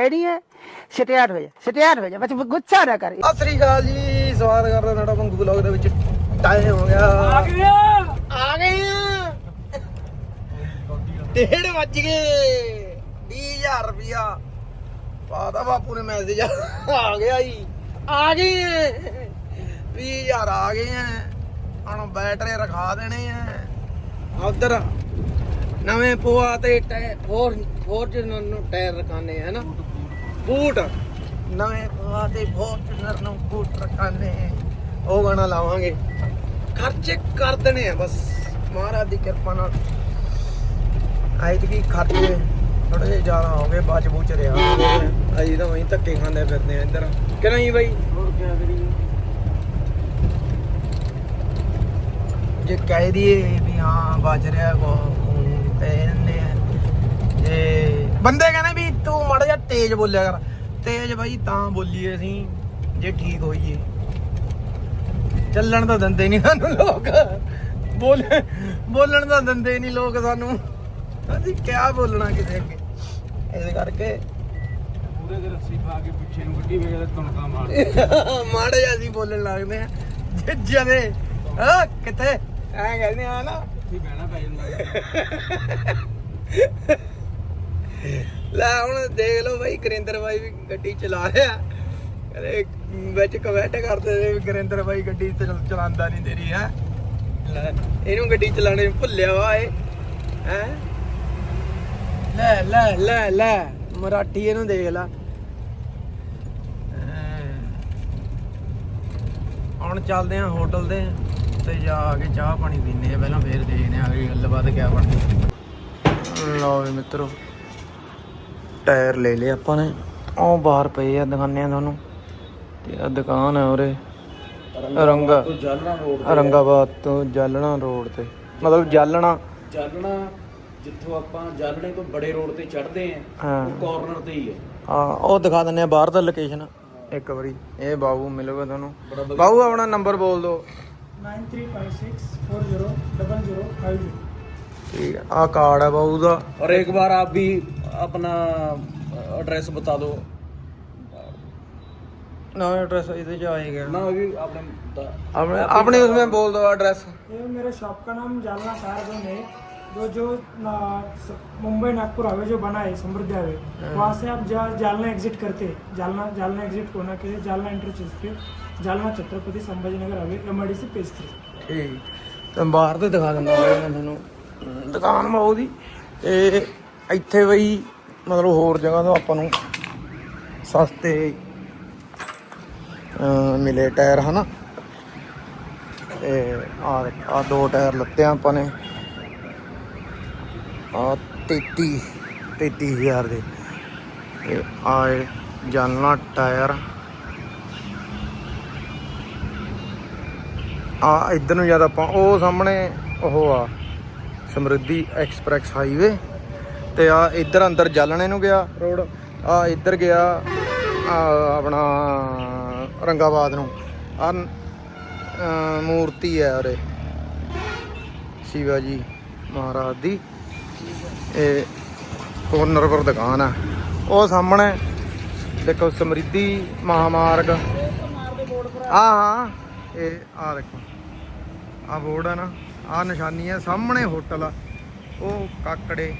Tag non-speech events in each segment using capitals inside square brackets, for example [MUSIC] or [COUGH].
Ready ਹੈ? ਸਟਿਆਰ ਹੋ ਜਾ ਸਟਿਆਰ ਹੋ ਜਾ ਬਸ ਗੁੱਸਾ ਨਾ ਕਰ। ਸਤਿ ਸ੍ਰੀ ਅਕਾਲ ਜੀ ਸਵਾਗਤ ਕਰਦਾ ਤੁਹਾਡਾ ਮੰਗੂ ਬਲੌਗ ਦੇ ਵਿੱਚ। ਟਾਈਮ ਹੋ ਗਿਆ। ਆ ਗਏ ਆ। ਗਏ ਆ। ਡੇਢ ਵੱਜ ਗਏ। 20000 ਰੁਪਿਆ ਪਾਦਾ ਬਾਪੂ ਨੇ ਮੈਸੇਜ ਆ ਗਿਆ ਜੀ। ਆ ਗਏ। 20000 ਆ ਗਏ ਆ। ਹੁਣ ਬੈਟਰੀ ਰਖਾ ਦੇਣੇ ਆ। ਉਧਰ ਨਵੇਂ ਪੋਆ ਤੇ ਟਾਇਰ ਫੋਰ ਫੋਰਚੂਨਰ ਨੂੰ ਟਾਇਰ ਰਖਾਣੇ ਹੈ ਨਾ? ਬੂਟ। ਨਵੇਂ ਪੋਆ ਤੇ ਫੋਰਚੂਨਰ ਨੂੰ ਬੂਟ ਰਖਾਣੇ ਉਹ ਗਾਣਾ ਲਾਵਾਂਗੇ। ਖਰਚੇ ਕਰ ਦੇਣੇ ਆ ਬਸ। ਮਹਾਰਾਜ ਦੀ ਕਿਰਪਾ ਨਾਲ। ਆਇਤ ਕੀ ਖਰਚੇ ਥੋੜੇ ਜਿਹਾ ਜ਼ਿਆਦਾ ਹੋ ਗਏ ਬਚ ਬੁਚ ਰਿਹਾ। ਅਸੀਂ ਤਾਂ ਵਹੀਂ ਧੱਕੇ ਖਾਂਦੇ ਫਿਰਦੇ ਆ ਇੱਧਰ। ਕਿ ਨਹੀਂ ਬਾਈ? ਹੋਰ ਕੀ ਕਰੀਏ? ਜੇ ਕਹਿ ਦਈਏ ਵੀ ਹਾਂ ਬਚ ਰਿਹਾ ਕੋ ਤੇ ਨੇ ਜੇ ਬੰਦੇ ਕਹਿੰਦੇ ਮਾੜਾ ਜਿਹਾ ਤੇਜ਼ ਬੋਲਿਆ ਕਰ। ਤੇਜ਼ ਬਾਈ ਤਾਂ ਬੋਲੀਏ ਅਸੀਂ ਜੇ ਠੀਕ ਹੋਈਏ। ਚੱਲਣ ਤਾਂ ਦਿੰਦੇ ਨਹੀਂ ਸਾਨੂੰ ਲੋਕ। ਬੋਲ ਬੋਲਣ ਤਾਂ ਦਿੰਦੇ ਨਹੀਂ ਲੋਕ ਸਾਨੂੰ। ਅਸੀਂ ਕਿਆ ਬੋਲਣਾ ਕਿਸੇ ਅੱਗੇ? ਇਸ ਕਰਕੇ ਪੂਰੇ ਦੇ ਰੱਸੀ ਪਾ ਕੇ ਪਿੱਛੇ ਨੂੰ ਗੱਡੀ ਵੇਲੇ ਤੁਣਕਾ ਮਾਰ [LAUGHS] ਮਾੜੇ ਜਿਹਾ ਅਸੀਂ ਬੋਲਣ ਲੱਗਦੇ ਆ ਜਦੇ ਹਾਂ ਕਿੱਥੇ? ਐਂ ਕਹਿੰਦੇ ਆ ਨਾ। ਵੀ ਬਹਿਣਾ ਪੈ ਜਾਂਦਾ। [LAUGHS] ਲੈ ਹੁਣ ਦੇਖ ਲਓ ਬਾਈ ਕਰਿੰਦਰ ਬਾਈ ਵੀ ਗੱਡੀ ਚਲਾ ਰਿਹਾ। ਕਦੇ ਵਿੱਚ ਕਮੈਂਟ ਕਰਦੇ ਨੇ ਵੀ ਕਰਿੰਦਰ ਬਾਈ ਗੱਡੀ ਚਲਾਉਂਦਾ ਨਹੀਂ ਤੇਰੀ, ਹੈ? ਇਹਨੂੰ ਗੱਡੀ ਚਲਾਣੇ ਭੁੱਲਿਆ ਵਾ ਇਹ, ਹੈ? ਲੈ ਲੈ ਲੈ ਲੈ, ਮਰਾਠੀ ਇਹਨੂੰ ਦੇਖ ਲਾ। ਹੁਣ ਚੱਲਦੇ ਆ ਹੋਟਲ ਦੇ ਤੇ ਜਾ ਕੇ ਚਾਹ ਪਾਣੀ ਪੀਨੇ ਆ ਪਹਿਲਾਂ, ਫੇਰ ਦੇਖਦੇ ਆ ਅਗਲੀ ਗੱਲਬਾਤ ਕਿਆ ਬਣਦੀ। ਲਓ ਵੀ ਮਿੱਤਰੋ ਟਾਇਰ ਲੈ ਲਏ ਆਪਾਂ ਨੇ। ਉਹ ਬਾਹਰ ਪਏ ਆ ਦੁਕਾਨਾਂ ਤੁਹਾਨੂੰ। ਤੇ ਆ ਦੁਕਾਨ ਹੈ ਉਰੇ। ਰੰਗਾ ਜਾਲਣਾ ਰੋਡ ਰੰਗਾਬਾਦ ਤੋਂ ਜਾਲਣਾ ਰੋਡ ਤੇ। ਮਤਲਬ ਜਾਲਣਾ। ਜਾਲਣਾ ਜਿੱਥੋਂ ਆਪਾਂ ਜਾਲਣੇ ਤੋਂ ਬੜੇ ਰੋਡ ਤੇ ਚੜ੍ਹਦੇ ਆਂ ਹਾਂ। ਉਹ ਕਾਰਨਰ ਤੇ ਹੀ ਹੈ ਹਾਂ ਉਹ ਦਿਖਾ ਦਿੰਨੇ ਆ ਬਾਹਰ ਦਾ ਲੋਕੇਸ਼ਨ ਇੱਕ ਵਾਰੀ ਇਹ ਬਾਬੂ ਮਿਲੂਗਾ ਤੁਹਾਨੂੰ। ਬਾਬੂ ਆਪਣਾ ਨੰਬਰ ਬੋਲ ਦਿਓ। 9356400050 ਤੇ ਆ ਕਾਰਡ ਆ ਬਾਊ ਦਾ और एक बार आप भी अपना एड्रेस बता दो ਨਾ ਐਡਰੈਸ ਇਹਦੇ ਚ ਆਏਗਾ ना अभी आपने बता- ਆਪਣੇ ਆਪਣੇ ਉਸਮੇ ਬੋਲ ਦੋ ਐਡਰੈਸ ये मेरे शॉप का नाम जालना शाहर जोन है जो जो ना- स- मुंबई नागपुर हवे जो बना है समृद्धि हवे वहाँ से आप जा, जालना एग्जिट करते हैं जालना जालना एग्जिट होना के लिए जालना इंटरचेंज पे जालना छत्रपति संभाजीनगर हवे M I D C page three ਠੀਕ ਤੇ ਬਾਹਰ ਤੇ ਦਿਖਾ ਦਿੰਦਾ ਮੈਂ ਤੁਹਾਨੂੰ ਦੁਕਾਨ ਮਾਉ ਉਹਦੀ, ਤੇ ਇੱਥੇ ਬਈ ਮਤਲਬ ਹੋਰ ਜਗ੍ਹਾ ਤੋਂ ਆਪਾਂ ਨੂੰ ਸਸਤੇ ਮਿਲੇ ਟਾਇਰ, ਹਨਾ? ਤੇ ਆ ਆ ਦੋ ਟਾਇਰ ਲੱਤੇ ਆਪਾਂ ਨੇ। ਆ 33 33000 ਦੇ। ਤੇ ਆਏ ਜਾਨਲਾ ਟਾਇਰ। ਆ ਇੱਧਰ ਨੂੰ ਜਦ ਆਪਾਂ, ਉਹ ਸਾਹਮਣੇ ਉਹ ਆ। ਸਮਰਿੱਧੀ ਐਕਸਪ੍ਰੈਸ ਹਾਈਵੇ ਤੇ ਆ ਇੱਧਰ ਅੰਦਰ ਜਾਲਣੇ ਨੂੰ ਗਿਆ ਰੋਡ ਆ ਇੱਧਰ ਗਿਆ ਆਪਣਾ ਰੰਗਾਬਾਦ ਨੂੰ। ਆ ਮੂਰਤੀ ਹੈ ਉਰੇ ਸ਼ਿਵਾਜੀ ਮਹਾਰਾਜ ਦੀ। ਇਹ ਕੋਰਨਰ ਪਰ ਦੁਕਾਨ ਆ। ਉਹ ਸਾਹਮਣੇ ਦੇਖੋ ਸਮਰਿੱਧੀ ਮਹਾਮਾਰਗ। ਆ। ਹਾਂ ਇਹ ਆ ਦੇਖੋ। ਆ ਬੋਰਡ ਆ ਨਾ। ਆ ਨਿਸ਼ਾਨੀ ਆ, ਸਾਹਮਣੇ ਹੋਟਲ ਆ। ਉਹ ਕਾਕੜੇ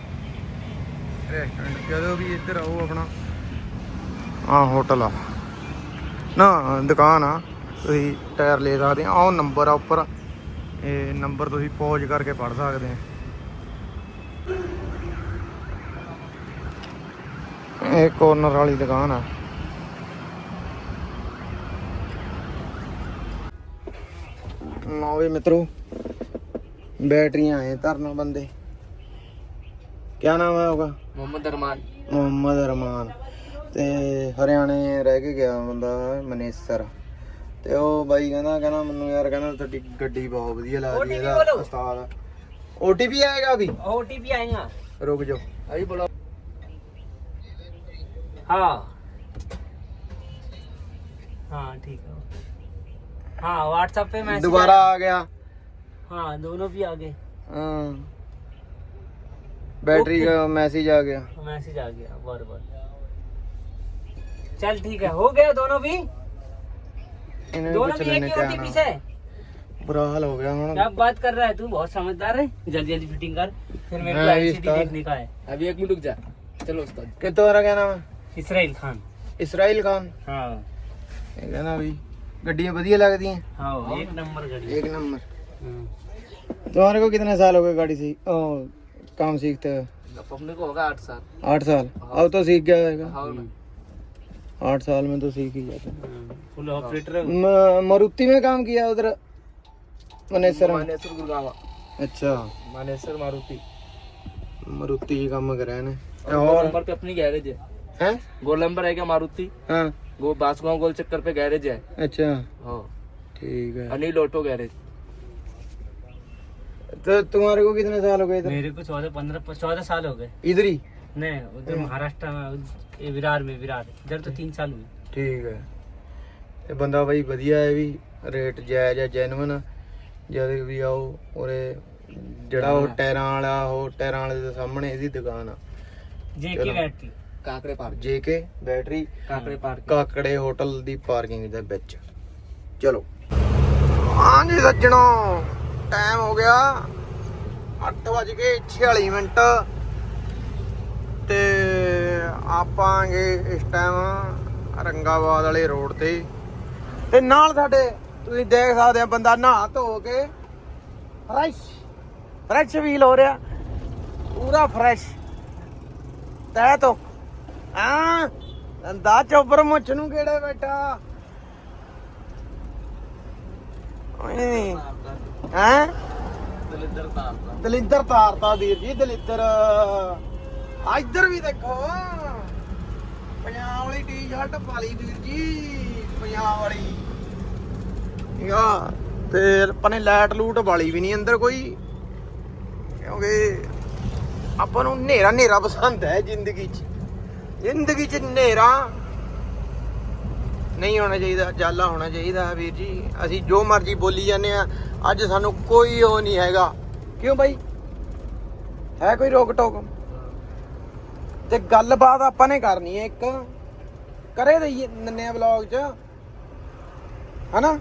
ਰੈਸਟੋਰੈਂਟ ਜਦੋਂ ਵੀ ਇੱਧਰ ਆਓ ਆਪਣਾ। ਆ ਹੋਟਲ ਆ। ਨਾ, ਦੁਕਾਨ ਆ। ਤੁਸੀਂ ਟਾਇਰ ਲੈ ਸਕਦੇ ਆ। ਉਹ ਨੰਬਰ ਆ ਉੱਪਰ। ਇਹ ਨੰਬਰ ਤੁਸੀਂ ਪੌਜ ਕਰਕੇ ਪੜ ਸਕਦੇ ਆ। ਇਹ ਕੋਰਨਰ ਵਾਲੀ ਦੁਕਾਨ ਆ। ਲਓ ਵੀ ਮਿੱਤਰੋ। ਬੈਟਰੀਆਂ ਆਏ ਧਰਨ ਬੰਦੇ ਕਿਆ ਨਾਮ ਹੈ ਉਹਦਾ मोहम्मद अरमान ਮੁਹੰਮਦ ਅਰਮਾਨ ਤੇ ਹਰਿਆਣੇ ਰਹਿ ਕੇ ਗਿਆ ਬੰਦਾ ਮਨੇਸਰ ਤੇ ਉਹ ਬਾਈ ਕਹਿੰਦਾ ਕਹਿੰਦਾ ਮੈਨੂੰ ਯਾਰ ਕਹਿੰਦਾ ਤੁਹਾਡੀ ਗੱਡੀ ਬਹੁਤ ਵਧੀਆ ਲੱਗਦੀ ਹੈ ਇਹਦਾ ਉਸਤਾਦ OTP ਆਏਗਾ ਵੀ ओ टी पी आएगा ਰੁਕ ਜਾਓ अभी बोलो हाँ हाँ ठीक है हाँ व्हाट्सएप पे मैसेज ਦੁਬਾਰਾ ਆ ਗਿਆ हाँ दोनों भी आ गए ਹਾਂ ਬੈਟਰੀ ਦਾ ਮੈਸੇਜ ਆ ਗਿਆ मैसेज आ गया बराबर चल ठीक है हो गया दोनों भी ਇਹਨੇ दोनों ਪੁੱਛ भी एक ਲੈਣੇ ही होती ਕਿਆ पीछे ਬੁਰਾ ਹਾਲ ਹੋ ਗਿਆ ਹੁਣ क्या बात कर रहा है तू बहुत समझदार है जल्दी जल्दी फिटिंग कर फिर मेरे को हाँ, ये एलसीडी उस्ताद। देखने का है अभी एक मिनट रुक जा चलो उस्ताद ਕਿ ਤੁਹਾਡਾ ਕਹਿਣਾ ਵਾ इसराइल खान ਇਸਰਾਈਲ ਖਾਨ हाँ ਇਹ ਕਹਿੰਦਾ ਵੀ ਗੱਡੀਆਂ ਵਧੀਆ ਲੱਗਦੀਆਂ हाँ एक नंबर गाड़ी एक नंबर हाँ। तुम्हारे को कितने साल हो गए गाड़ी सीख ओ, काम सीखते हुए? अपने को होगा आठ साल। आठ साल? अब तो सीख गया होगा। हाँ। आठ साल में तो सीख ही जाते हाँ, फुल ऑपरेटर है मारुति में काम किया उधर मनेसर मानेसर गुड़गांव। अच्छा। मानेसर मारुति। मारुति ही काम करे ने। और और? नंबर पे अपनी गैरेज है। हैं? गोल नंबर है क्या मारुति? हाँ। वो बासगांव गोल चक्कर पे गैरेज है। अच्छा। हाँ। ठीक है। Anil auto garage. तो तुम्हारे को कितने साल हो गए इधर मेरे को चौदह पंद्रह चौदह साल हो गए इधर ही नहीं उधर महाराष्ट्र में उस- ये विरार में विरार इधर तो तीन साल हुए ਠੀਕ ਹੈ ਤੇ ਬੰਦਾ ਬਾਈ ਵਧੀਆ ਹੈ ਵੀ ਰੇਟ ਜਾਇਜ਼ ਹੈ ਜੈਨੂਨ ਜਦ ਵੀ ਆਓ ਉਰੇ ਜਿਹੜਾ ਉਹ ਟਾਇਰਾਂ ਵਾਲਾ ਉਹ ਟਾਇਰਾਂ ਵਾਲੇ ਦੇ ਸਾਹਮਣੇ ਇਹਦੀ ਦੁਕਾਨ ਆ जे चलो। की battery Kakade park JK battery Kakade park Kakade hotel ਦੀ ਪਾਰਕਿੰਗ ਦੇ ਵਿੱਚ ਚਲੋ ਹਾਂਜੀ ਸੱਜਣੋ ਟਾਈਮ ਹੋ ਗਿਆ 8:46 ਮਿੰਟ। ਤੇ ਆਪਾਂਗੇ ਇਸ ਟਾਈਮ ਰੰਗਾਬਾਦ ਵਾਲੇ ਰੋਡ ਤੇ। ਤੇ ਨਾਲ ਸਾਡੇ ਤੁਸੀਂ ਦੇਖ ਸਕਦੇ ਆ ਬੰਦਾ ਨਹਾ ਧੋ ਕੇ ਫਰੈਸ਼ ਫਰੈਸ਼ ਫੀਲ ਹੋ ਰਿਹਾ। ਪੂਰਾ ਫਰੈਸ਼ ਤੈ ਤੋ ਆ ਦੰਦਾ ਚੋਬਰ ਮੁੱਛ ਨੂੰ ਕਿਹੜੇ ਬੈਠਾ? ਓਏ। ਹੈ? ਦਲਿੱਦਰ ਤਾਰਤਾ। ਦਲਿੱਦਰ ਤਾਰਤਾ ਵੀਰ ਜੀ ਦਲਿੱਦਰ ਆ ਇੱਧਰ ਵੀ ਦੇਖੋ। ਪੰਜਾਬ ਵਾਲੀ ਟੀ-ਸ਼ਰਟ ਪਾ ਵੀਰ ਜੀ ਪੰਜਾਬ ਵਾਲੀ। ਆ ਤੇ ਆਪਾਂ ਲਾਈਟ ਲੂਟ ਵਾਲੀ ਵੀ ਨਹੀਂ ਅੰਦਰ ਕੋਈ। ਕਿਉਂਕਿ ਆਪਾਂ ਨੂੰ ਹਨੇਰਾ ਹਨੇਰਾ ਪਸੰਦ ਹੈ ਜ਼ਿੰਦਗੀ 'ਚ। ਜ਼ਿੰਦਗੀ 'ਚ ਹਨੇਰਾ। ਨਹੀਂ ਹੋਣਾ ਚਾਹੀਦਾ, ਜਾਲਾ ਹੋਣਾ ਚਾਹੀਦਾ ਵੀਰ ਜੀ। ਅਸੀਂ ਜੋ ਮਰਜ਼ੀ ਬੋਲੀ ਜਾਂਦੇ ਆ ਅੱਜ ਸਾਨੂੰ ਕੋਈ ਉਹ ਨਹੀਂ ਹੈਗਾ। ਕਿਉਂ ਬਾਈ? ਹੈ ਕੋਈ ਰੋਕ ਟੋਕ? ਤੇ ਗੱਲਬਾਤ ਆਪਾਂ ਨੇ ਕਰਨੀ ਹੈ ਇੱਕ। ਕਰੇ ਦਈਏ ਨੰਨੇ ਵਲੌਗ 'ਚ। ਹਨਾ?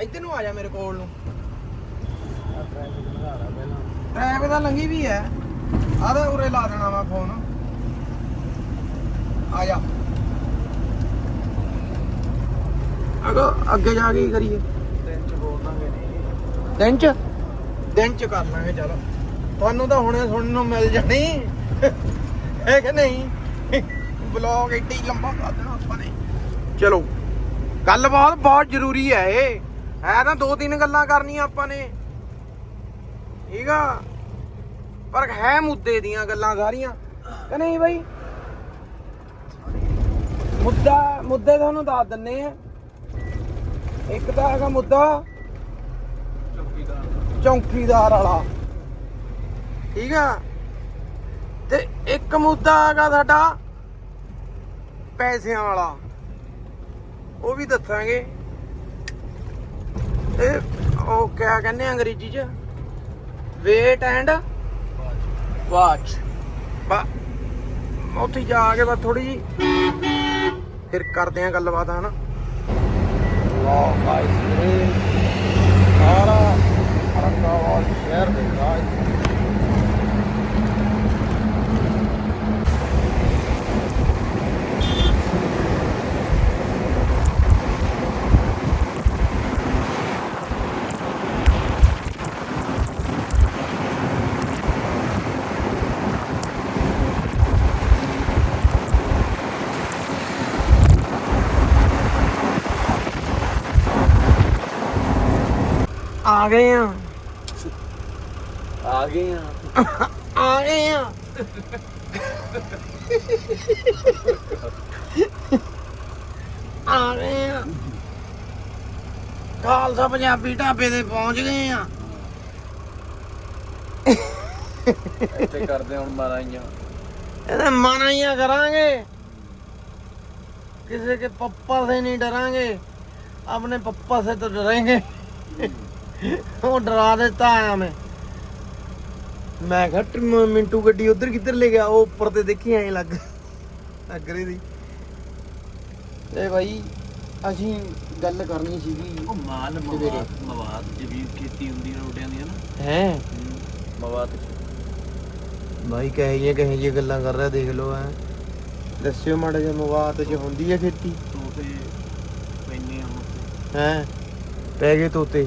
ਇੱਧਰ ਨੂੰ ਆ ਜਾ ਮੇਰੇ ਕੋਲ ਨੂੰ। ਟ੍ਰੈਫਿਕ ਤਾਂ ਲੰਗੀ ਵੀ ਹੈ। ਆਦਾ ਉਰੇ ਲਾ ਦੇਣਾ ਵਾ ਫੋਨ ਆ ਜਾ। ਅਗੋ ਅੱਗੇ ਜਾ ਕੇ ਕੀ ਕਰੀਏ? ਦਿਨ ਚ ਦਿਨ ਚ? ਕਰ ਲਾਂਗੇ ਚਲੋ। ਤੁਹਾਨੂੰ ਤਾਂ ਹੁਣੇ ਸੁਣਨ ਨੂੰ ਮਿਲ ਜਾਣੀ। ਹੈ ਕਿ ਨਹੀਂ? ਬਲੌਗ ਏਡੀ ਲੰਬਾ ਕਰ ਦੇਣਾ ਆਪਾਂ ਨੇ। ਚਲੋ ਗੱਲਬਾਤ ਬਹੁਤ ਜ਼ਰੂਰੀ ਹੈ ਇਹ। ਹੈ ਤਾਂ ਦੋ ਤਿੰਨ ਗੱਲਾਂ ਕਰਨੀਆਂ ਆਪਾਂ ਨੇ। ਠੀਕ ਆ? ਪਰ ਹੈ ਮੁੱਦੇ ਦੀਆਂ ਗੱਲਾਂ ਸਾਰੀਆਂ। ਕਿ ਨਹੀਂ ਬਾਈ? ਮੁੱਦਾ ਮੁੱਦੇ ਤੁਹਾਨੂੰ ਦੱਸ ਦਿੰਨੇ ਆ। ਇੱਕ ਤਾਂ ਹੈਗਾ ਮੁੱਦਾ ਚੌਕੀਦਾਰ ਵਾਲਾ। ਠੀਕ ਆ? ਤੇ ਇੱਕ ਮੁੱਦਾ ਹੈਗਾ ਸਾਡਾ ਪੈਸਿਆਂ ਵਾਲਾ। ਉਹ ਵੀ ਦੱਸਾਂਗੇ। ਤੇ ਉਹ ਕਿਆ ਕਹਿੰਦੇ ਅੰਗਰੇਜ਼ੀ ਚ? ਵੇਟ ਐਂਡ ਵਾਚ ਬਾ, ਉੱਥੇ ਜਾ ਕੇ ਬਸ ਥੋੜੀ ਜੀ ਫਿਰ ਕਰਦੇ ਆ ਗੱਲਬਾਤ, ਹਨਾ? ਵਾਹ ਗਾਇਸ ਵੀਰੇ ਸਾਰਾ ਅਰੰਗਾਵਾਲ ਸ਼ਹਿਰ ਆ ਗਏ ਆ। ਆ ਗਏ ਆ। ਆ ਗਏ ਆ। ਆ ਗਏ ਆ। ਖਾਲਸਾ ਪੰਜਾਬੀ ਢਾਬੇ ਤੇ ਪਹੁੰਚ ਗਏ ਆ। ਇੱਥੇ ਕਰਦੇ ਹੁਣ ਮਾਰਾਈਆਂ। ਇਹਦੇ ਮਾਰਾਈਆਂ ਕਰਾਂਗੇ। ਕਿਸੇ ਕੇ ਪੱਪਾ ਸੇ ਨਹੀਂ ਡਰਾਂਗੇ। ਆਪਣੇ ਪੱਪਾ ਸੇ ਤਾਂ ਡਰਾਂਗੇ। ਉਹ ਡਰਾ ਦਿੱਤਾ ਆ ਮੈਂ ਮੈਂ ਕਿਹਾ ਟ- ਮਿੰਟੂ ਗੱਡੀ ਉਧਰ ਕਿੱਧਰ ਲੈ ਗਿਆ? ਉਹ ਉੱਪਰ ਤੇ ਦੇਖੀ ਐਂ ਲੱਗ ਲੱਗ ਰਹੀ ਸੀ। ਤੇ ਬਾਈ ਅਸੀਂ ਗੱਲ ਕਰਨੀ ਸੀਗੀ ਉਹ ਮਾਲ। ਮਵਾਦ ਮਵਾਦ ਜਿਵੇਂ ਖੇਤੀ ਹੁੰਦੀ ਹੈ ਰੋਟਿਆਂ ਦੀ ਹੈ ਨਾ? ਹੈ? ਮਵਾਦ ਬਾਈ ਕਹੇ ਜਿਹੀਆਂ ਕਹੇ ਜਿਹੀਆਂ ਗੱਲਾਂ ਕਰ ਰਿਹਾ ਦੇਖ ਲਓ ਐ। ਦੱਸਿਓ ਮਾੜਾ ਜਿਹਾ ਮਵਾਤ ਚ ਹੁੰਦੀ ਹੈ ਖੇਤੀ? ਤੋਤੇ ਪੈਨੇ ਤੇ ਹੈ? ਪੈ ਗਏ ਤੋਤੇ।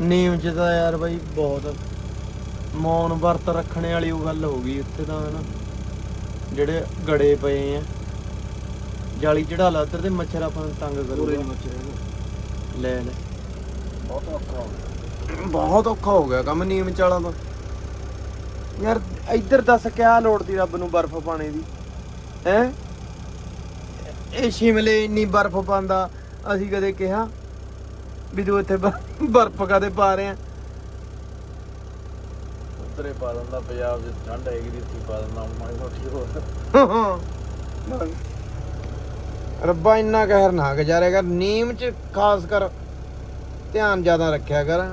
ਨੀਮ ਚ ਤਾਂ ਯਾਰ ਬਾਈ ਬਹੁਤ। ਮੌਨ ਵਰਤ ਰੱਖਣੇ ਵਾਲੀ ਉਹ ਗੱਲ ਹੋ ਗਈ ਉੱਥੇ ਤਾਂ ਹਨਾ। ਜਿਹੜੇ ਗੜੇ ਪਏ ਆ। ਜਾਲੀ ਚੜਾ ਲਾ ਉੱਧਰ ਤੇ ਮੱਛਰ ਆਪਾਂ ਨੂੰ ਤੰਗ ਪੂਰੇ ਕਰੂਗਾ ਨਹੀਂ ਮੱਛਰ ਲੈ ਲੈ। ਬਹੁਤ ਔਖਾ ਹੋ ਗਿਆ। ਬਹੁਤ ਔਖਾ ਹੋ ਗਿਆ ਕੰਮ ਨੀਮ ਚਾਲਾਂ ਦਾ ਯਾਰ ਇੱਧਰ ਦੱਸ ਕਿਆ ਲੋੜ ਦੀ ਰੱਬ ਨੂੰ ਬਰਫ਼ ਪਾਣੇ ਦੀ? ਹੈ? ਇਹ ਸ਼ਿਮਲੇ ਇੰਨੀ ਬਰਫ਼ ਪਾਉਂਦਾ ਅਸੀਂ ਕਦੇ ਕਿਹਾ ਵੀ ਤੂੰ ਇੱਥੇ ਬਰਫ਼ ਕਦੇ ਪਾ ਰਿਹਾ ਉਤਰੇ ਪਾ ਦਿੰਦਾ ਪੰਜਾਬ ਦੇ ਠੰਡ ਹੈਗੀ ਦੀ ਇੱਥੇ ਪਾ ਦਿੰਦਾ ਮਾੜੀ ਮੋਟੀ ਹੋਰ। ਰੱਬਾ ਇੰਨਾ ਕਹਿਰ ਨਾ ਗੁਜ਼ਾਰਿਆ ਕਰ ਨੀਮ ਚ ਖਾਸ ਕਰ ਧਿਆਨ ਜ਼ਿਆਦਾ ਰੱਖਿਆ ਕਰ।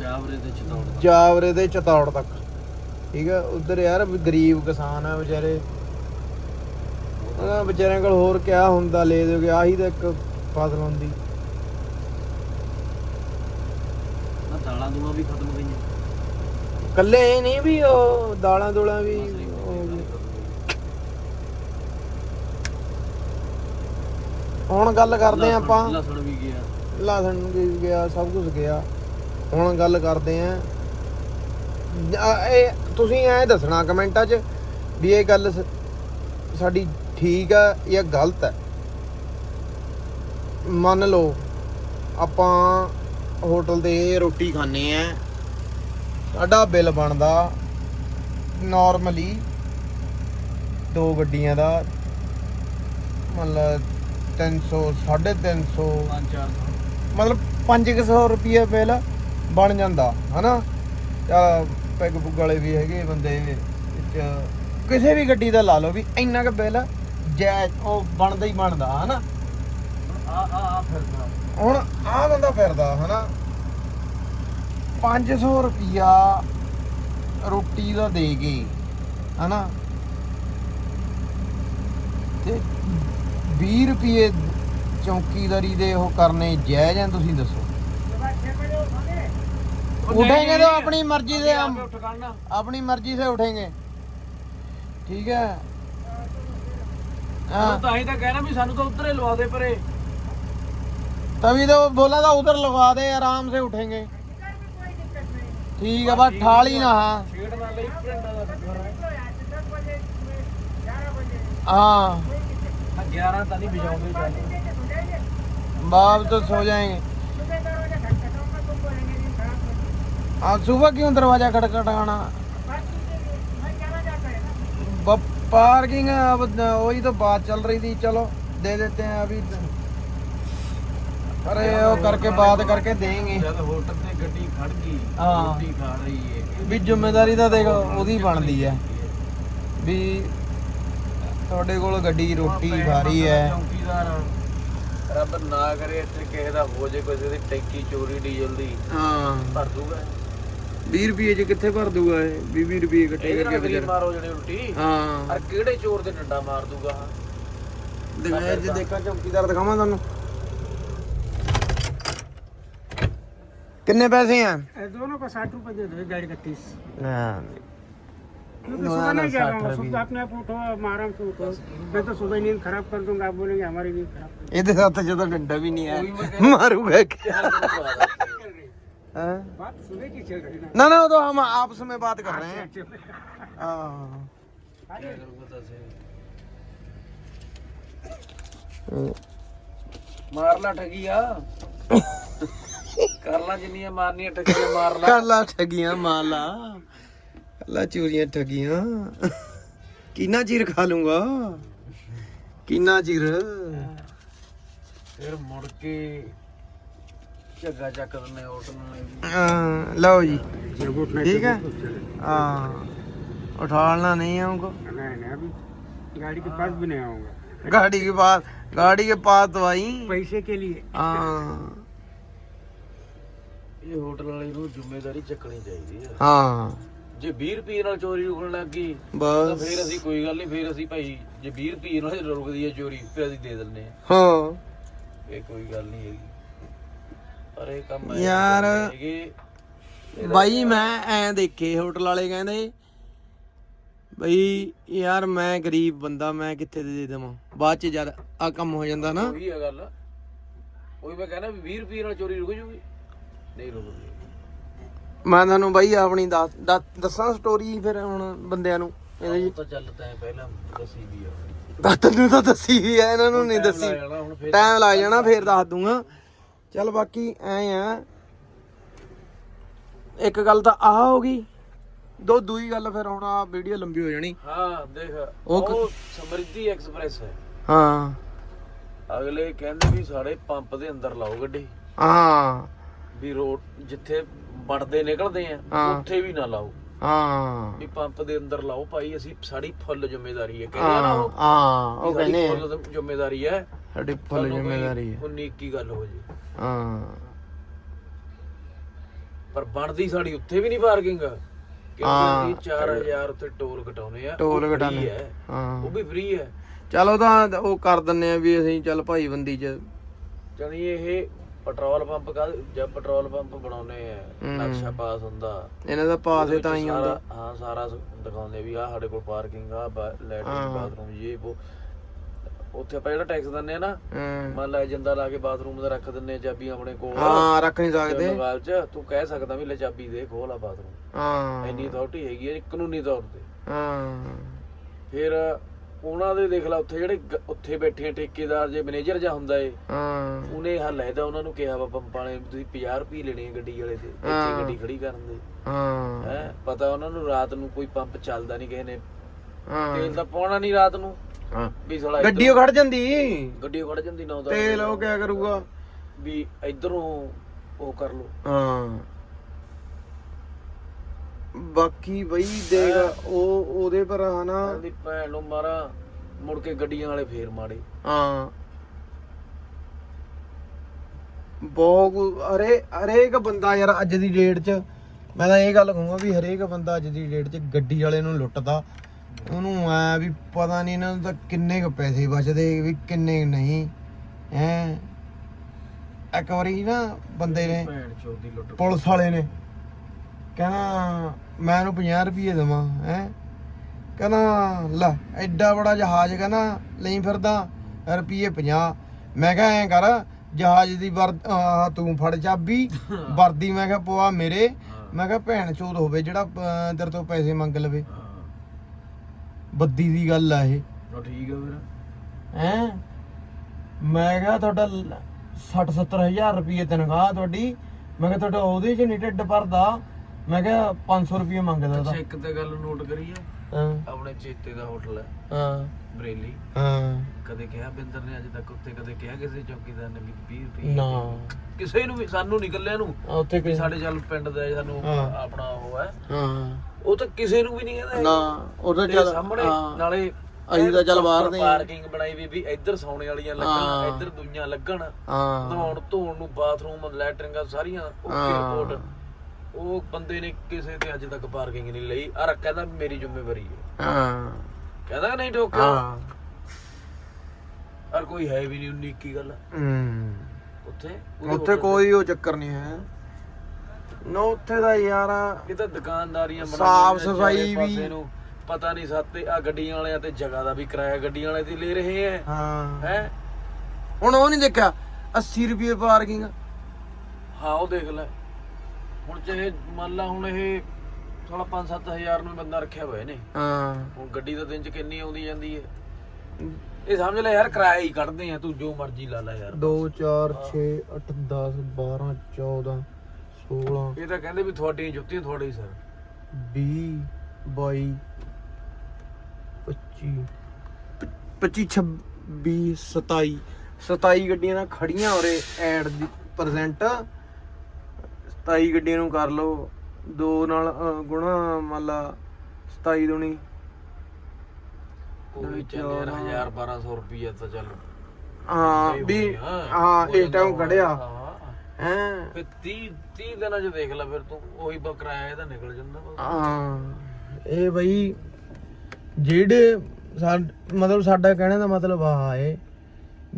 ਜਾਵਰੇ ਦੇ ਚਤੌੜ ਦਾ ਜਾਵਰੇ ਦੇ ਚਤੌੜ ਤੱਕ। ਠੀਕ ਹੈ ਉਧਰ ਯਾਰ ਗਰੀਬ ਕਿਸਾਨ ਆ ਵਿਚਾਰੇ। ਉਹਨਾਂ ਵਿਚਾਰਿਆਂ ਕੋਲ ਹੋਰ ਕਿਆ ਹੁੰਦਾ ਲੈ ਦੋਗੇ ਆਹੀ ਤਾਂ ਇੱਕ ਫਸਲ ਹੁੰਦੀ ਨਾ ਦਾਲਾਂ ਦੂਲਾਂ ਵੀ ਖਤਮ ਗਈਆਂ ਕੱਲੇ ਇਹ ਨਹੀਂ ਵੀ ਉਹ ਦਾਲਾਂ ਦੋਲਾਂ ਵੀ ਉਹ- ਹੁਣ ਗੱਲ ਕਰਦੇ ਆਂ ਆਪਾਂ। ਲਸਣ ਵੀ ਗਿਆ। ਲਸਣ ਵੀ ਗਿਆ ਸਭ ਕੁਝ ਗਿਆ। ਹੁਣ ਗੱਲ ਕਰਦੇ ਆਂ। ਆ, ਇਹ ਤੁਸੀਂ ਐ ਦੱਸਣਾ ਕਮੈਂਟਾਂ 'ਚ ਵੀ ਇਹ ਗੱਲ ਸ- ਸਾਡੀ ਠੀਕ ਆ ਜਾਂ ਗਲਤ ਹੈ ਮੰਨ ਲਓ ਆਪਾਂ ਹੋਟਲ ਤੇ ਰੋਟੀ ਖਾਣੇ ਆ ਸਾਡਾ ਬਿੱਲ ਬਣਦਾ ਨਾਰਮਲੀ ਦੋ ਗੱਡੀਆਂ ਦਾ ਮੰਨ ਲਾ 300 350 ਪੰਜ ਚਾਰ ਸੌ। ਮਤਲਬ 500 ਰੁਪਏ ਬਿੱਲ ਬਣ ਜਾਂਦਾ ਹਨਾ ਆ ਪੈਗ ਪੁੱਗ ਵਾਲੇ ਵੀ ਹੈਗੇ ਬੰਦੇ ਵਿੱਚ ਕਿਸੇ ਵੀ ਗੱਡੀ ਦਾ ਲਾ ਲਓ ਵੀ ਇੰਨਾ ਕੁ ਬਿੱਲ ਜੈ ਉਹ ਬਣਦਾ ਹੀ ਬਣਦਾ ਹਨਾ ਆ ਆ ਆ ਫਿਰਦਾ ਹੁਣ ਆਹ ਬੰਦਾ ਫਿਰਦਾ ਹਨਾ 500 ਰੁਪਿਆ ਰੋਟੀ ਦਾ ਦੇ ਕੇ ਹਨਾ ਤੇ 20 ਰੁਪਏ ਚੌਕੀਦਾਰੀ ਦੇ ਉਹ ਕਰਨੇ ਜਾਇਜ਼ ਆ ਤੁਸੀਂ ਦੱਸੋ उठेंगे तो अपनी मर्जी से हम ਉੱਠ ਕਰਨਾ अपनी मर्जी से उठेंगे ठीक है हाँ ਤਾਂ ਹੀ ਤਾਂ ਕਹਿਣਾ ਵੀ ਸਾਨੂੰ ਤਾਂ ਉਤਰੇ ਲਵਾ ਦੇ ਪਰੇ तभी तो बोला था उधर लगा दे आराम से उठेंगे ठीक है बस ठाली ना हाँ ग्यारह बाप तो सो जाएंगे आज सुबह क्यों दरवाजा खटखटाना पार्किंग अब वही तो बात चल रही थी चलो दे देते हैं अभी ਅਰੇ ਉਹ ਕਰਕੇ ਬਾਤ ਕਰਕੇ ਦੇਂਗੇ। ਜਦ ਹੋਟਲ ਤੇ ਗੱਡੀ ਖੜ ਗਈ ਹਾਂ। ਰੋਟੀ ਖਾ ਰਹੀ ਹੈ ਵੀ ਜ਼ਿੰਮੇਵਾਰੀ ਤਾਂ ਦੇਖ ਉਹਦੀ ਬਣਦੀ ਹੈ ਵੀ ਤੁਹਾਡੇ ਕੋਲ ਗੱਡੀ ਰੋਟੀ ਭਾਰੀ ਹੈ ਰੱਬ ਨਾ ਕਰੇ ਇੱਥੇ ਕਿਸੇ ਦਾ ਹੋ ਜੇ ਕੋਈ ਦੀ ਟੈਂਕੀ ਚੋਰੀ ਡੀਜ਼ਲ ਦੀ। ਹਾਂ। ਭਰ ਦੂਗਾ। 20 ਰੁਪਏ ਚ ਕਿੱਥੇ ਭਰ ਦੂਗਾ ਇਹ? 20 ਰੁਪਏ ਇਕੱਠੇ ਕਰਕੇ ਗਰੀਬ ਮਾਰੋ ਜਿਹੜੇ ਉਲਟੀ। ਹਾਂ। ਅਰ ਕਿਹੜੇ ਚੋਰ ਦੇ ਡੰਡਾ ਮਾਰ ਦੂਗਾ? ਦਿਖਾਇਆ ਜੇ ਦੇਖਾਂ ਚੌਕੀਦਾਰ ਦਿਖਾਵਾਂ ਤੁਹਾਨੂੰ। कितने पैसे हैं? दोनों को साठ रुपए दे दो गाड़ी का तीस। तो सुबह नहीं जा रहा हूँ सुबह अपने आप उठो आराम से उठो। मैं तो सुबह नींद खराब कर दूँगा आप हाँ? तो हम आपस में बात कर रहे हैं। हाँ। मारना ठगिया। [LAUGHS] ਲਾ ਠਗੀਆ ਕਰ ਲਾ ਜਿੰਨੀਆਂ ਮਾਰਨੀਆਂ ਠਗੀਆਂ ਮਾਰ ਲਾ ਕਰ ਲਾ ਠਗੀਆਂ ਮਾਲਾ ਕਰ ਲਾ ਚੋਰੀਆਂ ਠਗੀਆਂ ਕਿੰਨਾ ਚਿਰ ਖਾ ਲੂੰਗਾ ਕਿੰਨਾ ਚਿਰ ਫਿਰ ਮੁੜ ਕੇ ਝੱਗਾ ਚੱਕ ਦਿੰਦੇ ਹੋਟਲ ਵਾਲੇ ਹਾਂ, ਲਓ ਜੀ जब उठना ठीक है हाँ उठाना नहीं है हमको नहीं नहीं अभी गाड़ी के पास भी नहीं आऊंगा गाड़ी के पास गाड़ी के पास तो आई पैसे के लिए हाँ ਇਹ ਹੋਟਲ ਵਾਲੇ ਨੂੰ ਜ਼ਿੰਮੇਵਾਰੀ ਚੱਕਣੀ ਚਾਹੀਦੀ ਆ। हाँ ਜੇ 20 ਰੁਪਏ ਨਾਲ ਚੋਰੀ ਰੁਕਣ ਲੱਗ ਗਈ ਤਾਂ ਬਸ ਫੇਰ ਅਸੀਂ ਕੋਈ ਗੱਲ ਨਹੀਂ ਫੇਰ ਅਸੀਂ ਭਾਈ ਜੇ 20 ਰੁਪਏ ਨਾਲ ਰੁਕਦੀ ਹੈ ਚੋਰੀ ਫੇਰ ਅਸੀਂ ਦੇ ਦਿੰਦੇ ਆ। ਹਾਂ। ਇਹ ਕੋਈ ਗੱਲ ਨਹੀਂ ਹੈਗੀ। ਪਰ ਇਹ ਕੰਮ ਐਂ ਯਾਰ, ਕਰਦੇ ਹੈਗੇ, ਬਾਈ ਮੈਂ ਐ ਦੇਖੇ ਹੋਟਲ ਵਾਲੇ ਕਹਿੰਦੇ ਬਈ ਯਾਰ ਮੈਂ ਗਰੀਬ ਬੰਦਾ ਮੈਂ ਕਿੱਥੇ ਦੇ ਦੇਵਾਂ? ਬਾਅਦ ਚ ਜਦ ਆ ਕੰਮ ਹੋ ਜਾਂਦਾ ਨਾ। ਉਹੀ ਹੈ ਗੱਲ। ਉਹੀ ਮੈਂ ਕਹਿੰਦਾ ਵੀ 20 ਰੁਪਏ ਨਾਲ ਚੋਰੀ ਰੁਕ ਜੂਗੀ। ਨਹੀਂ ਰੁਕਦੀ। ਮੈਂ ਤੁਹਾਨੂੰ ਬਾਈ ਆਪਣੀ ਦੱਸ ਦੱਸ- ਦੱਸਾਂ ਸਟੋਰੀ ਫਿਰ ਹੁਣ ਬੰਦਿਆਂ ਨੂੰ। ਇਹਦੇ ਉਹ ਤਾਂ ਚੱਲ ਤੈਂ ਪਹਿਲਾਂ ਦੱਸੀ ਵੀ ਆ। ਚ ਤੈਨੂੰ ਤਾਂ ਦੱਸੀ ਵੀ ਐ ਇਹਨਾਂ ਨੂੰ ਨਹੀਂ ਦੱਸੀ। ਲੈ ਜਾਣਾ ਹੁਣ ਫੇਰ ਟਾਈਮ ਲੱਗ ਜਾਣਾ ਫੇਰ ਦੱਸ ਦੂੰਗਾ। ਚੱਲ ਬਾਕੀ ਐ ਆ। ਇੱਕ ਗੱਲ ਤਾਂ ਆਹ ਹੋ ਗਈ। ਦੋ ਦੂਈ ਗੱਲ ਫਿਰ ਹੁਣ ਆ ਵੀਡੀਓ ਲੰਬੀ ਹੋ ਜਾਣੀ। ਹਾਂ ਦੇਖ। ਉਹ ਕ- ਉਹ ਸਮਰਿੱਧੀ ਐਕਸਪ੍ਰੈਸ ਹੈ। ਹਾਂ। ਅਗਲੇ ਕਹਿੰਦੇ ਵੀ ਸਾਡੇ ਪੰਪ ਦੇ ਅੰਦਰ ਲਾਓ ਗੱਡੀ। ਹਾਂ। ਵੀ ਰੋਡ ਜਿੱਥੇ ਵੜਦੇ ਨਿਕਲਦੇ ਆ ਹਾਂ। ਉੱਥੇ ਵੀ ਨਾ ਲਾਓ। ਹਾਂ। ਵੀ ਪੰਪ ਦੇ ਅੰਦਰ ਲਾਓ ਭਾਈ ਅਸੀਂ ਸਾਡੀ ਫੁੱਲ ਜ਼ਿੰਮੇਵਾਰੀ ਹੈ ਕਹਿੰਦੇ ਆ ਨਾ ਹਾਂ ਉਹ। ਹਾਂ ਉਹ ਵੀ ਸਾਡੀ ਕਹਿੰਦੇ ਆ, ਫੁੱਲ ਜ਼ਿੰਮੇਵਾਰੀ ਹੈ। ਸਾਡੀ ਫੁੱਲ ਜ਼ਿੰਮੇਵਾਰੀ ਹੈ। ਉਨੀ ਕੀ ਗੱਲ ਹੋ ਜੀ। ਹਾਂ। ਪਰ ਬਣਦੀ ਸਾਡੀ ਉੱਥੇ ਵੀ ਨਹੀਂ ਪਾਰਕਿੰਗ। ਕਿਉਂਕਿ ਅਸੀਂ 4000 ਉੱਤੇ ਟੋਲ ਘਟਾਉਨੇ ਆ ਟੋਲ ਉਹ free ਘਟਾਉਣੇ। ਹੈ। ਹਾਂ। ਉਹ ਵੀ ਫ੍ਰੀ ਹੈ। ਚਲੋ ਤਾਂ ਉਹ ਕਰ ਦਿੰਨੇ ਆ ਵੀ ਅਸੀਂ ਚੱਲ ਭਾਈ ਬੰਦੀ ਚ ਜਾਨੀ ਇਹ ਪੈਟਰੋਲ ਪੰਪ ਕਾ ਜਦ ਪੈਟਰੋਲ ਪੰਪ ਬਣਾਉਨੇ ਆ। ਨਕਸ਼ਾ ਪਾਸ ਹੁੰਦਾ। ਇਹਨਾਂ ਦਾ ਪਾਸ ਉਹਦੇ ਤਾਂ ਹੀ ਹੁੰਦਾ। ਹਾਂ ਸਾਰਾ ਦਿਖਾਉਂਦੇ ਵੀ ਆ ਸਾਡੇ ਕੋਲ ਪਾਰਕਿੰਗ ਆ ਲੈਟਰਿੰਗ ਹਾਂ। ਬਾਥਰੂਮ ਇਹ ਉਹ ਉੱਥੇ ਆਪਾਂ ਜਿਹੜਾ ਟੈਕਸ ਦਿੰਨੇ ਆ ਨਾ ਮੰਨ ਲੈ ਜਿੰਦਾ ਲਾ ਕੇ ਬਾਥਰੂਮ ਦਾ ਰੱਖ ਦਿੰਨੇ ਆ ਚਾਬੀ ਆਪਣੇ ਕੋਲ। ਹਾਂ ਰੱਖ ਨਹੀਂ ਸਕਦੇ। ਮੋਬਾਈਲ 'ਚ ਤੂੰ ਕਹਿ ਸਕਦਾ ਵੀ ਲੈ ਚਾਬੀ ਦੇ ਖੋਲ ਆ ਬਾਥਰੂਮ। ਹਾਂ। ਇੰਨੀ ਅਥਾਰਟੀ ਹੈਗੀ ਹੈ ਕਾਨੂੰਨੀ ਤੌਰ ਤੇ ਹਾਂ। ਫਿਰ ਉਹਨਾਂ ਦੇ ਦੇਖ ਲਾ ਉੱਥੇ ਜਿਹੜੇ ਗ- ਉੱਥੇ ਬੈਠੇ ਆ ਠੇਕੇਦਾਰ ਜੇ ਮੈਨੇਜਰ ਜਾਂ ਹੁੰਦਾ ਏ। ਹਾਂ। ਉਹਨੇ ਹੱਲ ਲੈਦਾ ਉਹਨਾਂ ਨੂੰ ਕਿਹਾ ਵਾ ਪੰਪਾਂ ਵਾਲੇ ਵੀ ਤੁਸੀਂ 50 ਰੁਪਏ ਲੈਣੇ ਆ ਗੱਡੀ ਵਾਲੇ ਤੇ ਹਾਂ। ਇੱਥੇ ਗੱਡੀ ਖੜੀ ਕਰਨ ਦੇ। ਹਾਂ। ਹੈ ਪਤਾ ਉਹਨਾਂ ਨੂੰ ਰਾਤ ਨੂੰ ਕੋਈ ਪੰਪ ਚੱਲਦਾ ਨਹੀਂ ਕਿਸੇ ਨੇ। ਹਾਂ। ਤੇਲ ਤਾਂ ਪਾਉਣਾ ਨਹੀਂ ਰਾਤ ਨੂੰ। ਹਾਂ। ਵੀ ਸਾਲਾ ਗੱਡੀ ਉਹ ਖੜ ਜਾਂਦੀ। ਗੱਡੀ ਖੜ ਜਾਂਦੀ ਨਾ ਉਹਦਾ ਤੇਲ ਉਹ ਕਿਆ ਕਰੂਗਾ? ਵੀ ਇਧਰੋਂ ਉਹ ਕਰ ਲੋ ਹਾਂ। ਬਾਕੀ ਬਈ ਦੇਖ ਉਹ ਉਹਦੇ ਪਰ ਹਨਾ ਦੀ ਭੈਣ ਨੂੰ ਮਾਰਾ। ਮੁੜ ਕੇ ਗੱਡੀਆਂ ਵਾਲੇ ਫੇਰ ਮਾੜੇ। ਹਾਂ। ਬਹੁਤ ਅਰੇ ਹਰੇਕ ਬੰਦਾ ਯਾਰ ਅੱਜ ਦੀ ਡੇਟ 'ਚ ਮੈਂ ਤਾਂ ਇਹ ਗੱਲ ਕਹੂੰਗਾ ਵੀ ਹਰੇਕ ਬੰਦਾ ਅੱਜ ਦੀ ਡੇਟ 'ਚ ਗੱਡੀ ਵਾਲੇ ਨੂੰ ਲੁੱਟਦਾ। ਉਹਨੂੰ ਐ ਵੀ ਪਤਾ ਨਹੀਂ ਇਹਨਾਂ ਨੂੰ ਤਾਂ ਕਿੰਨੇ ਕੁ ਪੈਸੇ ਬਚਦੇ ਵੀ ਕਿੰਨੇ ਨਹੀਂ। ਹੈ। ਇੱਕ ਵਾਰੀ ਨਾ ਬੰਦੇ ਨੇ ਭੈਣ ਚੋਦੀ ਲੁੱਟ ਪੁਲਿਸ ਵਾਲੇ ਨੇ ਕਹਿੰਦਾ ਮੈਂ ਇਹਨੂੰ 50 ਰੁਪਏ ਦੇਵਾਂ ਹੈ। ਕਹਿੰਦਾ ਲੈ ਐਡਾ ਬੜਾ ਜਹਾਜ਼ ਕਹਿੰਦਾ ਲਈ ਫਿਰਦਾ ਰੁਪਏ 50 ਮੈਂ ਕਿਹਾ ਐਂ ਕਰ ਜਹਾਜ਼ ਦੀ ਵਰ ਆਹ ਤੂੰ ਫੜ ਚਾਬੀ ਵਰਦੀ ਮੈਂ ਕਿਹਾ ਪਵਾ ਮੇਰੇ। ਮੈਂ ਕਿਹਾ ਭੈਣ ਚੋਦ ਹੋਵੇ ਜਿਹੜਾ ਅਹ, ਤੇਰੇ ਤੋਂ ਪੈਸੇ ਮੰਗ ਲਵੇ। ਹਾਂ। ਬੱਦੀ ਦੀ ਗੱਲ ਆ ਇਹ। ਲੋ ਠੀਕ ਆ ਫਿਰ। ਹੈ? ਮੈਂ ਕਿਹਾ ਤੁਹਾਡਾ 60 70000 ਰੁਪਏ ਤਨਖਾਹ ਤੁਹਾਡੀ। ਮੈਂ ਕਿਹਾ ਤੁਹਾਡਾ ਉਹਦੇ ਚ ਨਹੀਂ ਢਿੱਡ ਭਰਦਾ। ਮੈਂ ਕਿਹਾ 500 ਰੁਪਏ ਮੰਗਦਾ ਅੱਛਾ ਉਹਦਾ ਇੱਕ ਤੇ ਗੱਲ ਨੋਟ ਕਰੀਏ ਹਾਂ। ਆਪਣੇ ਚੇਤੇ ਦਾ ਹੋਟਲ ਹੈ। ਹਾਂ। ਬਰੇਲੀ। ਹਾਂ। ਕਦੇ ਕਿਹਾ ਬਿੰਦਰ ਨੇ ਅੱਜ ਤੱਕ ਉੱਤੇ ਕਦੇ ਕਿਹਾ ਕਿਸੇ ਚੌਕੀਦਾਰ ਨੇ ਵੀ 20 ਰੁਪਏ ਨਾ। ਕਿਸੇ ਨੂੰ ਵੀ ਸਾਨੂੰ ਨਿਕਲਿਆ ਨੂੰ ਉੱਥੇ ਕੋਈ ਸਾਡੇ ਚੱਲ ਪਿੰਡ ਦਾ ਸਾਨੂੰ। ਆਪਣਾ ਉਹ ਹੈ। ਹਾਂ। ਉਹ ਤਾਂ ਕਿਸੇ ਨੂੰ ਵੀ ਨਹੀਂ ਕਹਿੰਦਾ ਨਾ ਉਹਦਾ ਤੇ ਚੱਲ ਸਾਹਮਣੇ। ਨਾਲੇ ਅਸੀਂ ਤਾਂ ਚੱਲ ਬਾਹਰ ਦੇ। ਪਾਰਕਿੰਗ ਬਣਾਈ ਵੀ ਵੀ ਇੱਧਰ ਸੌਣੇ ਵਾਲੀਆਂ ਲੱਗਣ। ਇੱਧਰ ਦੁਈਆਂ ਲੱਗਣ। ਹਾਂ। ਨਹਾਉਣ ਧੋਣ ਨੂੰ ਬਾਥਰੂਮ ਲੈਟਰਿੰਗਾਂ ਸਾਰੀਆਂ ਓਕੇ। ਰਿਪੋਰਟ। ਉਹ ਬੰਦੇ ਨੇ ਕਿਸੇ ਤੇ ਅੱਜ ਤੱਕ ਪਾਰਕਿੰਗ ਨਹੀਂ ਲਈ। ਆ ਕਹਿੰਦਾ ਮੇਰੀ ਜ਼ਿੰਮੇਵਾਰੀ ਹੈ। ਹਾਂ। ਕਹਿੰਦਾ ਨਹੀਂ ਠੋਕਿਆ ਹਾਂ। ਔਰ ਕੋਈ ਹੈ ਵੀ ਨਹੀਂ ਉਨੀ ਕੀ ਗੱਲ ਹੂੰ। ਉੱਥੇ? ਉੱਥੇ ਕੋਈ ਉਹ ਚੱਕਰ ਨਹੀਂ ਹੈ। ਨਾ ਉੱਥੇ ਦਾ ਯਾਰ। ਇਹ ਤਾਂ ਦੁਕਾਨਦਾਰੀਆਂ ਸਾਫ਼ ਬਣਾਈਆਂ ਚਾਰੇ ਸਫ਼ਾਈ ਵੀ- ਨੂੰ। ਪਤਾ ਨਹੀਂ ਸੱਤੇ ਆ ਗੱਡੀਆਂ ਵਾਲਿਆਂ ਤੇ ਜਗ੍ਹਾ ਦਾ ਵੀ ਕਿਰਾਇਆ ਗੱਡੀਆਂ ਵਾਲੇ ਦੀ ਲੈ ਰਹੇ ਐ ਹਾਂ। ਹੈ? ਹੁਣ ਉਹ ਨਹੀਂ ਦੇਖਿਆ? 80 ਰੁਪਏ ਪਾਰਕਿੰਗ। ਹਾਂ ਉਹ ਦੇਖ ਲੈ। ਹੁਣ ਚਾਹੇ ਮੰਨ ਲਾ ਹੁਣ ਇਹ ਥੋੜਾ 5-7000 ਨੂੰ ਬੰਦਾ ਰੱਖਿਆ ਹੋਇਆ ਨੇ ਹਾਂ। ਹੁਣ ਗੱਡੀ ਤਾਂ ਦਿਨ ਚ ਕਿੰਨੀ ਆਉਂਦੀ ਜਾਂਦੀ ਹੈ? ਇਹ ਸਮਝ ਲੈ ਯਾਰ ਕਿਰਾਇਆ ਹੀ ਕੱਢਦੇ ਆ ਤੂੰ ਜੋ ਮਰਜ਼ੀ ਲਾ ਲੈ ਯਾਰ। 2 4 6 8 10 12 14 16 ਇਹ ਤਾਂ ਕਹਿੰਦੇ ਵੀ ਤੁਹਾਡੀਆਂ ਜੁੱਤੀਆਂ ਤੁਹਾਡੇ ਹੀ ਸਰ 20 22 25 25 26 27 27 ਗੱਡੀਆਂ ਨਾਲ ਖੜੀਆਂ ਉਰੇ ਐਡ ਦੀ ਪ੍ਰੈਜ਼ੈਂਟ 27 ਗੱਡੀਆਂ ਨੂੰ ਕਰ ਲਓ। ਦੋ ਨਾਲ ਅਹ, ਗੁਣਾ ਮੰਨ ਲਾ 27 ਦੁਣੀ। ਉਹ ਵੀ ਚੱਲ ਯਾਰ 1000 1200 ਰੁਪਈਆ ਤਾਂ ਚੱਲ ਹਾਂ ਵੀ ਹਾਂ, ਹਾਂ ਹੋ ਇਸ ਜਾਂਦਾ ਟਾਈਮ ਹੋਣਾ। ਖੜਿਆ ਹਾਂ ਹਾਂ। ਫਿਰ 30 30 ਦਿਨਾਂ ਚ ਦੇਖ ਲੈ ਫਿਰ ਤੂੰ ਉਹੀ ਬ- ਕਿਰਾਇਆ ਇਹਦਾ ਨਿਕਲ ਜਾਂਦਾ ਵਾ। ਹਾਂ ਇਹ ਬਈ ਜਿਹੜੇ ਸਾਡ- ਮਤਲਬ ਸਾਡਾ ਕਹਿਣੇ ਦਾ ਮਤਲਬ ਆ ਏ।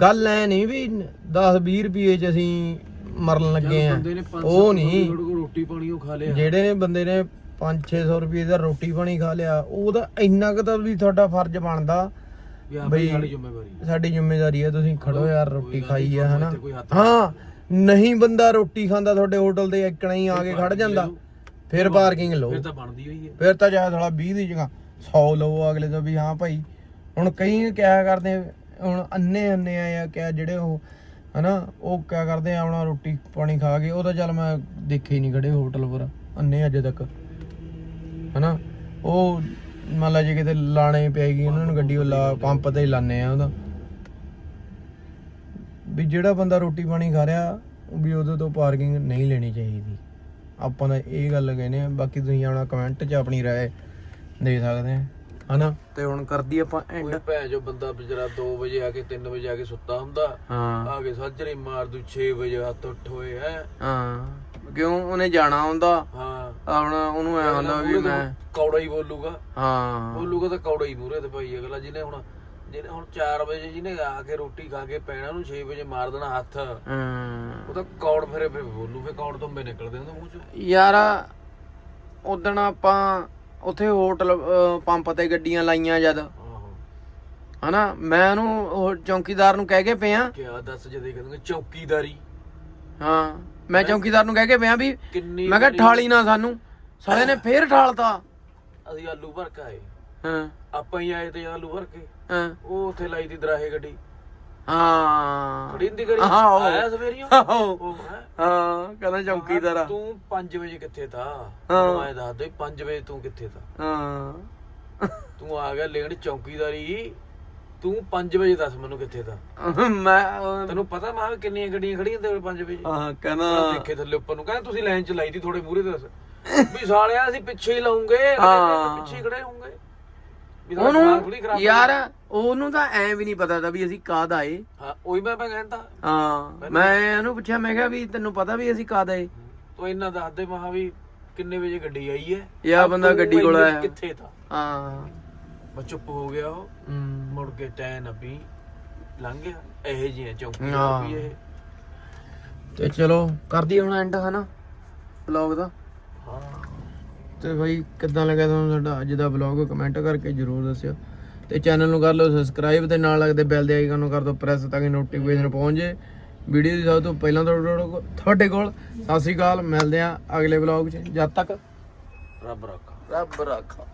ਗੱਲ ਐ ਨਹੀਂ ਵੀ 10 20 ਰੁਪਏ ਚ ਅਸੀਂ ਮਰਨ ਲੱਗੇ ਆ। ਬੰਦੇ ਨੇ ਪੰਜ ਉਹ ਨਹੀਂ। ਦੀ ਰੋਟੀ ਪਾਣੀ ਉਹ ਖਾ ਲਿਆ। ਜਿਹੜੇ ਨੇ ਬੰਦੇ ਨੇ 5-600 ਰੁਪਏ ਦਾ ਰੋਟੀ ਪਾਣੀ ਖਾ ਲਿਆ ਉਹਦਾ ਇੰਨਾ ਕੁ ਤਾਂ ਵੀ ਤੁਹਾਡਾ ਫਰਜ਼ ਬਣਦਾ ਵੀ ਬਈ ਸਾਡੀ ਜ਼ਿੰਮੇਵਾਰੀ ਸਾਡੀ ਜ਼ਿੰਮੇਵਾਰੀ ਹੈ ਤੁਸੀਂ ਖੜੋ ਯਾਰ ਰੋਟੀ ਖਾਈ ਆ ਹਨਾ? ਇੱਥੇ ਕੋਈ ਹੱਥ ਹਾਂ ਨਹੀਂ ਬੰਦਾ ਰੋਟੀ ਖਾਂਦਾ ਤੁਹਾਡੇ ਹੋਟਲ ਤੇ ਇੱਕਣਾ ਹੀ ਆ ਕੇ ਖੜ ਜਾਂਦਾ। ਫਿਰ ਪਾਰਕਿੰਗ ਲਓ। ਫਿਰ ਤਾਂ ਬਣਦੀ ਹੋਈ ਹੈ ਫਿਰ ਤਾਂ ਜਾ ਸਾਲਾ 20 ਦੀ ਜਗ੍ਹਾ। 100 ਲਓ ਅਗਲੇ ਤੋਂ ਵੀ ਹਾਂ ਭਾਈ। ਹੁਣ ਕਈ ਕਿਆ ਕਰਦੇ ਹੁਣ ਅੰਨੇ ਅੰਨੇ ਆ ਜਾਂ ਜਿਹੜੇ ਉਹ ਹਨਾ ਉਹ ਕਿਆ ਕਰਦੇ ਆ ਆਪਣਾ ਰੋਟੀ ਪਾਣੀ ਖਾ ਕੇ ਉਹ ਤਾਂ ਚੱਲ ਮੈਂ ਦੇਖੇ ਹੀ ਨਹੀਂ ਖੜੇ ਹੋਟਲ ਪਰ ਅੰਨੇ ਅਜੇ ਤੱਕ ਹਨਾ ਉਹ ਮੰਨ ਲਾ ਜੇ ਕਿਤੇ ਲਾਣੇ ਪੈਗੀ ਉਹਨਾਂ ਨੂੰ ਗੱਡੀ ਉਹ ਲਾ ਪੰਪ ਤੇ ਹੀ ਲਾਣੇ ਆ ਉਹਦਾ ਵੀ ਜਿਹੜਾ ਬੰਦਾ ਰੋਟੀ ਪਾਣੀ ਖਾ ਰਿਹਾ ਵੀ ਉਹਦੇ ਤੋਂ ਪਾਰਕਿੰਗ ਨਹੀਂ ਲੈਣੀ ਚਾਹੀਦੀ ਆਪਾਂ ਤਾਂ ਇਹ ਗੱਲ ਕਹਿੰਦੇ ਆ ਬਾਕੀ ਤੁਸੀਂ ਆਪਣਾ ਕਮੈਂਟ 'ਚ ਆਪਣੀ رائے ਦੇ ਸਕਦੇ ਆ ਹਨਾ? ਤੇ ਹੁਣ ਕਰਦੀ ਆਪਾਂ ਐਂਡ ਕੋਈ ਭੈ ਜੋ ਬੰਦਾ ਵਿਚਾਰਾ 2 ਵਜੇ ਆ ਕੇ 3 ਵਜੇ ਆ ਕੇ ਸੁੱਤਾ ਹੁੰਦਾ। ਹਾਂ। ਆ ਕੇ ਸਾਜਰੇ ਮਾਰ ਦੂ 6 ਵਜੇ ਹੱਥ ਉੱਠ ਹੋਏ ਹੈ। ਹਾਂ। ਕਿਉਂ? ਉਹਨੇ ਜਾਣਾ ਹੁੰਦਾ। ਹਾਂ। ਆਪਣਾ ਉਹਨੂੰ ਐ ਹੁੰਦਾ ਵੀ ਮੈਂ ਤੋਂ ਕੌੜਾ ਹੀ ਬੋਲੂਗਾ। ਹਾਂ। ਬੋਲੂਗਾ ਤਾਂ ਕੌੜਾ ਹੀ ਮੂਰੇ ਤੇ ਭਾਈ ਅਗਲਾ ਜਿਹਨੇ ਹੁਣ ਜਿਹਨੇ ਹੁਣ 4 ਵਜੇ ਜਿਹਨੇ ਆ ਕੇ ਰੋਟੀ ਖਾ ਕੇ ਪੈਣਾ ਉਹਨੂੰ 6 ਵਜੇ ਮਾਰ ਦੇਣਾ ਹੱਥ। ਹਾਂ। ਉਹ ਤਾਂ ਕੌੜ ਫਿਰੇ ਫਿਰ ਬੋਲੂ ਫਿਰ ਕੌੜ ਤੁੰਬੇ ਨਿਕਲਦੇ ਉਹਦੇ ਮੂੰਹ ਚੋਂ। ਯਾਰ ਉਦਣ ਆਪਾਂ ਉੱਥੇ ਹੋਟਲ ਅਹ, ਪੰਪ ਤੇ ਗੱਡੀਆਂ ਲਾਈਆਂ ਜਦ। ਆਹੋ। ਹਨਾ? ਮੈਂ ਉਹਨੂੰ ਉਹ ਚੌਕੀਦਾਰ ਨੂੰ ਕਹਿ ਕੇ ਪਿਆ। ਕਿਆ ਦੱਸ ਜਦੇ ਕਹਿੰਦੇ ਚੌਕੀਦਾਰੀ? ਹਾਂ। ਮੈਂ ਚੌਕੀਦਾਰ ਨੂੰ ਕਹਿ ਕੇ ਪਿਆ ਵੀ ਕਿੰਨੀ ਮੈਂ ਕਿਹਾ ਠਾਲੀ ਨਾ ਸਾਨੂੰ। ਸਾਲੇ ਨੇ ਫੇਰ ਠਾਲਤਾ। ਅਸੀਂ ਆਲੂ ਭਰ ਕੇ ਆਏ। ਹਾਂ। ਆਪਾਂ ਹੀ ਆਏ ਤੇ ਆਲੂ ਭਰ ਕੇ। ਹਾਂ। ਉਹ ਉੱਥੇ ਲਾਈ ਦੀ ਦਰਾਹੇ ਗੱਡੀ। ਹਾਂ। ਖੜੀ ਹੁੰਦੀ ਕਰੀ ਹਾਂ, ਉਹ। ਆਇਆ ਸਵੇਰੀਓ? ਆਹੋ। ਉਹ। ਹੈਂ? ਹਾਂ ਕਹਿੰਦਾ ਚੌਕੀਦਾਰ ਆ। ਤੂੰ 5 ਵਜੇ ਕਿੱਥੇ ਥਾ? ਹਾਂ। ਮੈਂ ਆਏ ਦੱਸ ਦੇ 5 ਵਜੇ ਤੂੰ ਕਿੱਥੇ ਥਾ? ਹਾਂ। ਤੂੰ ਆ ਗਿਆ ਲੈਣ ਚੌਕੀਦਾਰੀ। ਤੂੰ 5 ਵਜੇ ਦੱਸ ਮੈਨੂੰ ਕਿੱਥੇ ਥਾ? ਮੈਂ ਉਹ- ਤੈਨੂੰ ਪਤਾ ਮਾਂ ਕਿੰਨੀਆਂ ਗੱਡੀਆਂ ਖੜੀਆਂ ਤੇ 5 ਵਜੇ? ਹਾਂ ਕਹਿੰਦਾ ਦੇਖੇ ਥੱਲੇ ਉੱਪਰ ਨੂੰ। ਕਹਿੰਦਾ ਤੁਸੀਂ ਲਾਈਨ ਚ ਲਾਈ ਦੀ ਥੋੜੇ ਮੂਰੇ ਦੱਸ। ਵੀ ਸਾਲਿਆ ਅਸੀਂ ਪਿੱਛੇ ਹੀ ਲਾਉਂਗੇ। ਹਾਂ। ਪਿੱਛੇ ਹੀ ਖੜੇ ਹੋਵਾਂਗੇ ਵੀ ਤੁਹਾਡਾ ਦਿਮਾਗ ਥੋੜ੍ਹੀ ਉਹਨੂੰ ਖਰਾਬ ਯਾਰ ਉਹਨੂੰ ਤਾਂ ਐ ਵੀ ਨਹੀਂ ਪਤਾ ਤਾਂ ਵੀ ਅਸੀਂ ਕਾਦ ਆਏ ਹਾਂ ਉਹੀ ਮੈਂ ਮੈਂ ਕਹਿੰਦਾ। ਹਾਂ ਮੈਂ ਉਹਨੂੰ ਪੁੱਛਿਆ ਮੈਂ ਕਿਹਾ ਵੀ ਤੈਨੂੰ ਪਤਾ ਵੀ ਅਸੀਂ ਕਾਦ ਆਏ ਤੂੰ ਇੰਨਾ ਦੱਸ ਦੇ ਮਹਾ ਵੀ ਕਿੰਨੇ ਵਜੇ ਗੱਡੀ ਆਈ ਹੈ ਯਾ ਬੰਦਾ ਤੂੰ ਗੱਡੀ ਕੋਲ ਇੰਨੇ ਆਇਆ। ਕਿੱਥੇ ਥਾ ਹਾਂ। ਮੈਂ ਚੁੱਪ ਹੋ ਗਿਆ ਉਹ। ਹਮ, ਮੁੜ ਕੇ ਟੈਨ ਅਪੀ ਲੰਘ ਗਿਆ। ਇਹੋ ਜਿਹੀਆਂ ਚੌਕੀਆਂ ਹਾਂ। ਵੀ ਇਹ। ਤੇ ਚਲੋ ਕਰਦੀ ਹੁਣ ਐਂਡ ਹਨਾ? ਵਲੌਗ ਦਾ। ਹਾਂ। ਤੇ ਭਾਈ ਕਿੱਦਾਂ ਲੱਗਿਆ ਤੁਹਾਨੂੰ ਸਾਡਾ ਅੱਜ ਦਾ ਵਲੌਗ ਕਮੈਂਟ ਕਰਕੇ ਜਰੂਰ ਦੱਸਿਓ। ਤੇ ਚੈਨਲ ਨੂੰ ਕਰ ਲਓ ਸਬਸਕ੍ਰਾਈਬ ਤੇ ਨਾਲ ਲੱਗਦੇ ਬੈਲ ਦੇ ਆਈਕਨ ਨੂੰ ਕਰ ਦਿਓ ਪ੍ਰੈਸ ਤਾਂ ਕਿ ਨੋਟੀਫਿਕੇਸ਼ਨ ਪਹੁੰਚ ਜੇ। ਵੀਡੀਓ ਦੀ ਸਭ ਤੋਂ ਪਹਿਲਾਂ ਤੁਹਾਡੇ ਤੁਹਾਡੇ ਕੋਲ। ਸਤਿ ਸ਼੍ਰੀ ਅਕਾਲ ਮਿਲਦੇ ਆ ਅਗਲੇ ਵਲੌਗ 'ਚ। ਜਦ ਤੱਕ ਰੱਬ ਰੱਖਾ। ਰੱਬ ਰੱਖਾ।